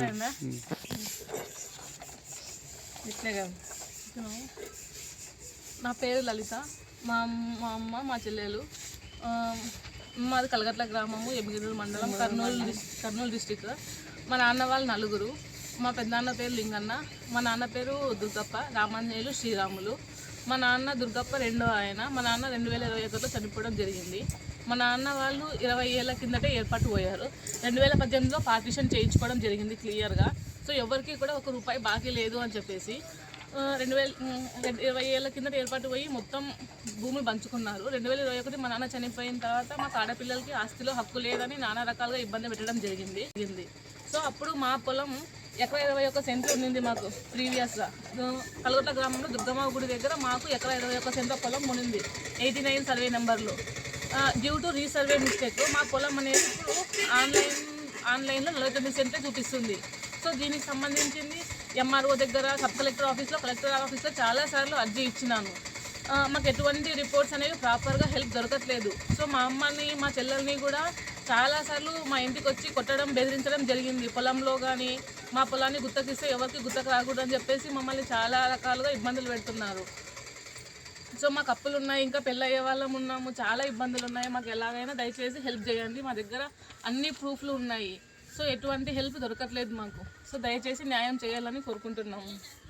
అయిందా? ఇట్లే కాదు. నా పేరు లలిత. మా మా అమ్మ మా చెల్లెలు. మాది కలగట్ల గ్రామము ఎబిగిరి మండలం కర్నూలు కర్నూలు డిస్టిక్. మా నాన్న వాళ్ళు నలుగురు. మా పెద్దనాన్న పేరు లింగన్న. మా నాన్న పేరు దుర్గప్ప. రామాంజనేయులు శ్రీరాములు. మా నాన్న దుర్గప్ప రెండో ఆయన. మా నాన్న రెండు వేల ఇరవై ఒకటిలో చనిపోవడం జరిగింది. మా నాన్న వాళ్ళు ఇరవై ఏళ్ళ కిందటే ఏర్పాటు పోయారు. రెండు వేల పద్దెనిమిదిలో పార్టీషన్ చేయించుకోవడం జరిగింది క్లియర్గా. సో ఎవరికి కూడా ఒక రూపాయి బాకీ లేదు అని చెప్పేసి రెండు వేల రెండు- ఇరవై ఏళ్ళ కిందట ఏర్పాటు పోయి మొత్తం భూములు పంచుకున్నారు. రెండు వేల ఇరవై ఒకటి మా నాన్న చనిపోయిన తర్వాత మాకు ఆడపిల్లలకి ఆస్తిలో హక్కు లేదని నానా రకాలుగా ఇబ్బంది పెట్టడం జరిగింది. జరిగింది. సో అప్పుడు మా పొలం ఎకరా ఇరవై ఒక్క సెంట్లు ఉండింది మాకు ప్రీవియస్గా కలగట్ల గ్రామంలో దుర్గమ్మ గుడి దగ్గర మాకు ఎకరా ఇరవై ఒక్క సెంట్ల పొలం ఉండింది ఎయిటీ నైన్ సర్వే నెంబర్లో డ్యూ టు రీసర్వే మిస్టేక్ మా పొలం అనేది ఇప్పుడు ఆన్లైన్ ఆన్లైన్లో నలభై తొమ్మిది సెంట్లే చూపిస్తుంది. సో దీనికి సంబంధించింది ఎంఆర్ఓ దగ్గర సబ్ కలెక్టర్ ఆఫీస్లో కలెక్టర్ ఆఫీస్లో చాలాసార్లు అర్జీ ఇచ్చినాను. మాకు ఎటువంటి రిపోర్ట్స్ అనేవి ప్రాపర్గా హెల్ప్ దొరకట్లేదు. సో మా అమ్మని మా చెల్లెల్ని కూడా చాలాసార్లు మా ఇంటికి వచ్చి కొట్టడం బెదిరించడం జరిగింది. పొలంలో కానీ మా పొలాన్ని గుత్తకిస్తే ఎవరికి గుత్తకు రాకూడదు అని చెప్పేసి మమ్మల్ని చాలా రకాలుగా ఇబ్బందులు పెడుతున్నారు. సో మాకు అప్పులు ఉన్నాయి ఇంకా పెళ్ళయ్యే వాళ్ళం ఉన్నాము చాలా ఇబ్బందులు ఉన్నాయి. మాకు ఎలాగైనా దయచేసి హెల్ప్ చేయండి. మా దగ్గర అన్ని ప్రూఫ్లు ఉన్నాయి. సో ఎటువంటి హెల్ప్ దొరకట్లేదు మాకు. సో దయచేసి న్యాయం చేయాలని కోరుకుంటున్నాము.